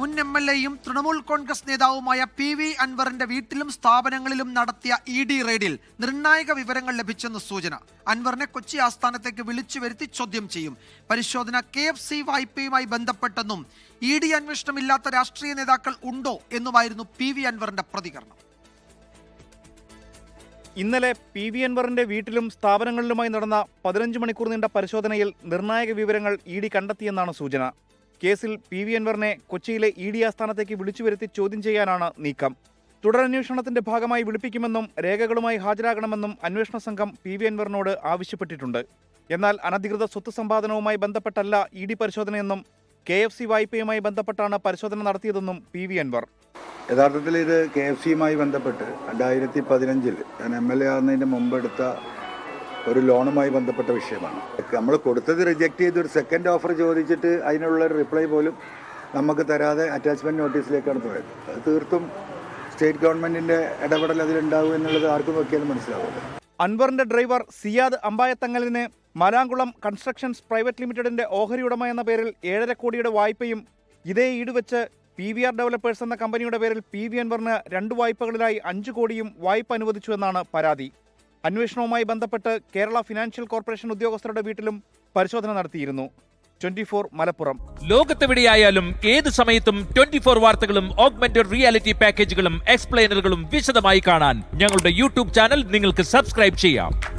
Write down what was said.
മുൻ M L എയും തൃണമൂൽ കോൺഗ്രസ് നേതാവുമായ പി വി അൻവറിന്റെ വീട്ടിലും സ്ഥാപനങ്ങളിലും നടത്തിയ ഇ ഡി റെയ്ഡിൽ നിർണായക വിവരങ്ങൾ ലഭിച്ചെന്ന് സൂചന. അൻവറിനെ കൊച്ചി ആസ്ഥാനത്തേക്ക് വിളിച്ചു വരുത്തി ചോദ്യം ചെയ്യും. പരിശോധന കെ എഫ് സി വായ്പയുമായി ബന്ധപ്പെട്ടെന്നും ഇ ഡി അന്വേഷണമില്ലാത്ത രാഷ്ട്രീയ നേതാക്കൾ ഉണ്ടോ എന്നുമായിരുന്നു പി വി അൻവറിന്റെ പ്രതികരണം. ഇന്നലെ പി വി അൻവറിന്റെ വീട്ടിലും സ്ഥാപനങ്ങളിലുമായി നടന്ന പതിനഞ്ച് മണിക്കൂർ നീണ്ട പരിശോധനയിൽ നിർണായക വിവരങ്ങൾ ഇ ഡി കണ്ടെത്തിയെന്നാണ് സൂചന. കേസിൽ പി വി അൻവറിനെ കൊച്ചിയിലെ ഇ ഡി ആസ്ഥാനത്തേക്ക് വിളിച്ചു വരുത്തി ചോദ്യം ചെയ്യാനാണ് നീക്കം. തുടരന്വേഷണത്തിന്റെ ഭാഗമായി വിളിപ്പിക്കുമെന്നും രേഖകളുമായി ഹാജരാകണമെന്നും അന്വേഷണ സംഘം പി വി അൻവറിനോട് ആവശ്യപ്പെട്ടിട്ടുണ്ട്. എന്നാൽ അനധികൃത സ്വത്ത് സമ്പാദനവുമായി ബന്ധപ്പെട്ടല്ല ഇ ഡി പരിശോധനയെന്നും കെ എഫ് സി വായ്പയുമായി ബന്ധപ്പെട്ടാണ് പരിശോധന നടത്തിയതെന്നും പി വി അൻവർ. യഥാർത്ഥത്തിൽ ഇത് കെ എഫ് സിയുമായി ബന്ധപ്പെട്ട് രണ്ടായിരത്തി പതിനഞ്ചിൽ ഞാൻ എം എൽ എ ആകുന്നതിന് മുമ്പ് എടുത്ത ഒരു ലോണുമായി ബന്ധപ്പെട്ട വിഷയമാണ്. നമ്മൾ കൊടുത്തത് റിജക്റ്റ് ചെയ്ത് ഒരു സെക്കൻഡ് ഓഫർ ചോദിച്ചിട്ട് അതിനുള്ള ഒരു റിപ്ലൈ പോലും നമുക്ക് തരാതെ അറ്റാച്ച്മെന്റ് നോട്ടീസിലേക്കാണ് പോയത്. അത് തീർത്തും സ്റ്റേറ്റ് ഗവൺമെന്റിന്റെ ഇടപെടൽ അതിലുണ്ടാവും എന്നുള്ളത് ആർക്കും നോക്കിയാലും മനസ്സിലാവില്ല. അൻവറിന്റെ ഡ്രൈവർ സിയാദ് അമ്പായത്തങ്ങലിന് മലാങ്കുളം കൺസ്ട്രക്ഷൻസ് പ്രൈവറ്റ് ലിമിറ്റഡിന്റെ ഓഹരി ഉടമ എന്ന പേരിൽ ഏഴര കോടിയുടെ വായ്പയും ഇതേ ഈട് വെച്ച് പി വി ആർ ഡെവലപ്പേഴ്സ് എന്ന കമ്പനിയുടെ പേരിൽ പി വി അൻവറിന് രണ്ട് വായ്പകളിലായി അഞ്ച് കോടിയും വായ്പ അനുവദിച്ചു എന്നാണ് പരാതി. അന്വേഷണവുമായി ബന്ധപ്പെട്ട് കേരള ഫിനാൻഷ്യൽ കോർപ്പറേഷൻ ഉദ്യോഗസ്ഥരുടെ വീട്ടിലും പരിശോധന നടത്തിയിരുന്നു. ട്വന്റി മലപ്പുറം. ലോകത്തെവിടെയായാലും ഏത് സമയത്തും ട്വന്റി ഫോർ വാർത്തകളും ഓഗ്മെന്റഡ് റിയാലിറ്റി പാക്കേജുകളും എക്സ്പ്ലെയിനറുകളും വിശദമായി കാണാൻ ഞങ്ങളുടെ യൂട്യൂബ് ചാനൽ നിങ്ങൾക്ക് സബ്സ്ക്രൈബ് ചെയ്യാം.